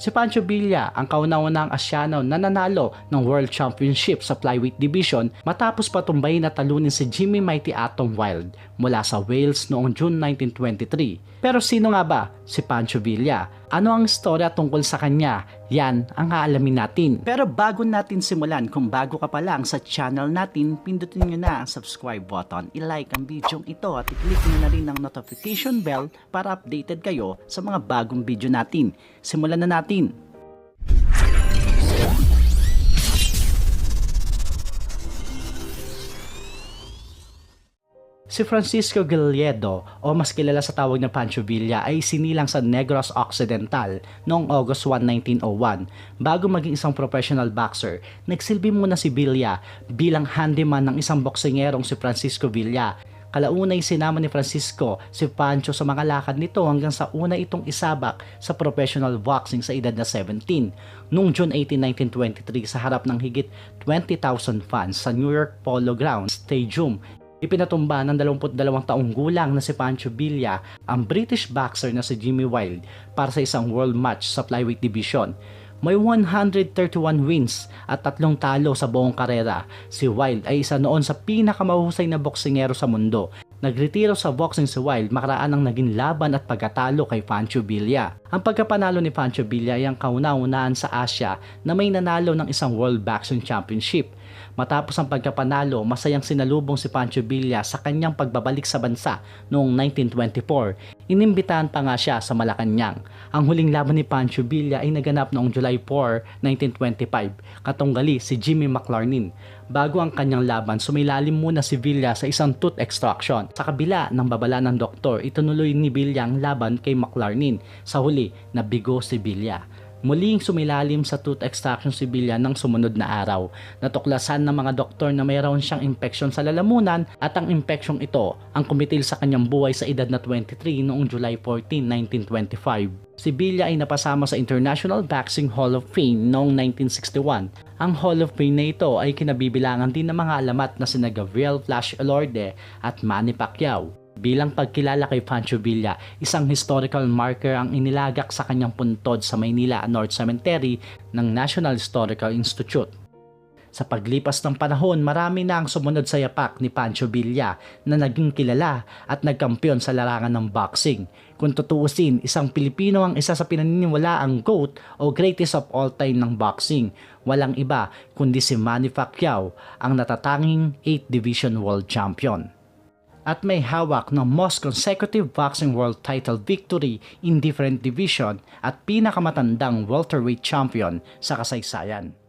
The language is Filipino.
Si Pancho Villa ang kauna-unang Asyano na nanalo ng World Championship sa flyweight division matapos patumbayin at talunin si Jimmy Mighty Atom Wild mula sa Wales noong June 1923. Pero sino nga ba si Pancho Villa? Ano ang istorya tungkol sa kanya? Yan ang aalamin natin. Pero bago natin simulan, kung bago ka pa lang sa channel natin, pindutin nyo na ang subscribe button, i-like ang video ito at i-click nyo na rin ang notification bell para updated kayo sa mga bagong video natin. Simulan na natin! Si Francisco Gilledo o mas kilala sa tawag na Pancho Villa ay sinilang sa Negros Occidental noong August 1, 1901. Bago maging isang professional boxer, nagsilbi muna si Villa bilang handyman ng isang boksingerong si Francisco Villa. Kalaunay sinama ni Francisco si Pancho sa mga lakad nito hanggang sa una itong isabak sa professional boxing sa edad na 17 noong June 18, 1923 sa harap ng higit 20,000 fans sa New York Polo Grounds Stadium Ipinatumba ng 22 taong gulang na si Pancho Villa ang British boxer na si Jimmy Wild para sa isang world match sa flyweight division. May 131 wins at tatlong talo sa buong karera. Si Wild ay isa noon sa pinakamahusay na boksingero sa mundo. Nagretiro sa boxing si Wild makaraan ang naging laban at pagkatalo kay Pancho Villa. Ang pagkapanalo ni Pancho Villa ay ang kauna-unaan sa Asia na may nanalo ng isang World Boxing Championship. Matapos ang pagkapanalo, masayang sinalubong si Pancho Villa sa kanyang pagbabalik sa bansa noong 1924. Inimbitahan pa nga siya sa Malacanang. Ang huling laban ni Pancho Villa ay naganap noong July 4, 1925. Katunggali si Jimmy McLarnin. Bago ang kanyang laban, sumilalim muna si Villa sa isang tooth extraction. Sa kabila ng babala ng doktor, itunuloy ni Villa ang laban kay McLarnin. Sa huli, nabigo si Villa. Muling sumilalim sa tooth extraction si Villa ng sumunod na araw. Natuklasan ng mga doktor na mayroon siyang infeksyon sa lalamunan at ang infeksyong ito ang kumitil sa kanyang buhay sa edad na 23 noong July 14, 1925. Si Villa ay napasama sa International Boxing Hall of Fame noong 1961. Ang Hall of Fame na ito ay kinabibilangan din ng mga alamat na sina Gabriel Flash Elorde at Manny Pacquiao. Bilang pagkilala kay Pancho Villa, isang historical marker ang inilagak sa kanyang puntod sa Maynila North Cemetery ng National Historical Institute. Sa paglipas ng panahon, marami na ang sumunod sa yapak ni Pancho Villa na naging kilala at nagkampiyon sa larangan ng boxing. Kung tutuusin, isang Pilipino ang isa sa pinaniniwala ang GOAT o greatest of all time ng boxing. Walang iba kundi si Manny Pacquiao, ang natatanging 8 Division World Champion at may hawak ng most consecutive boxing world title victory in different division at pinakamatandang welterweight champion sa kasaysayan.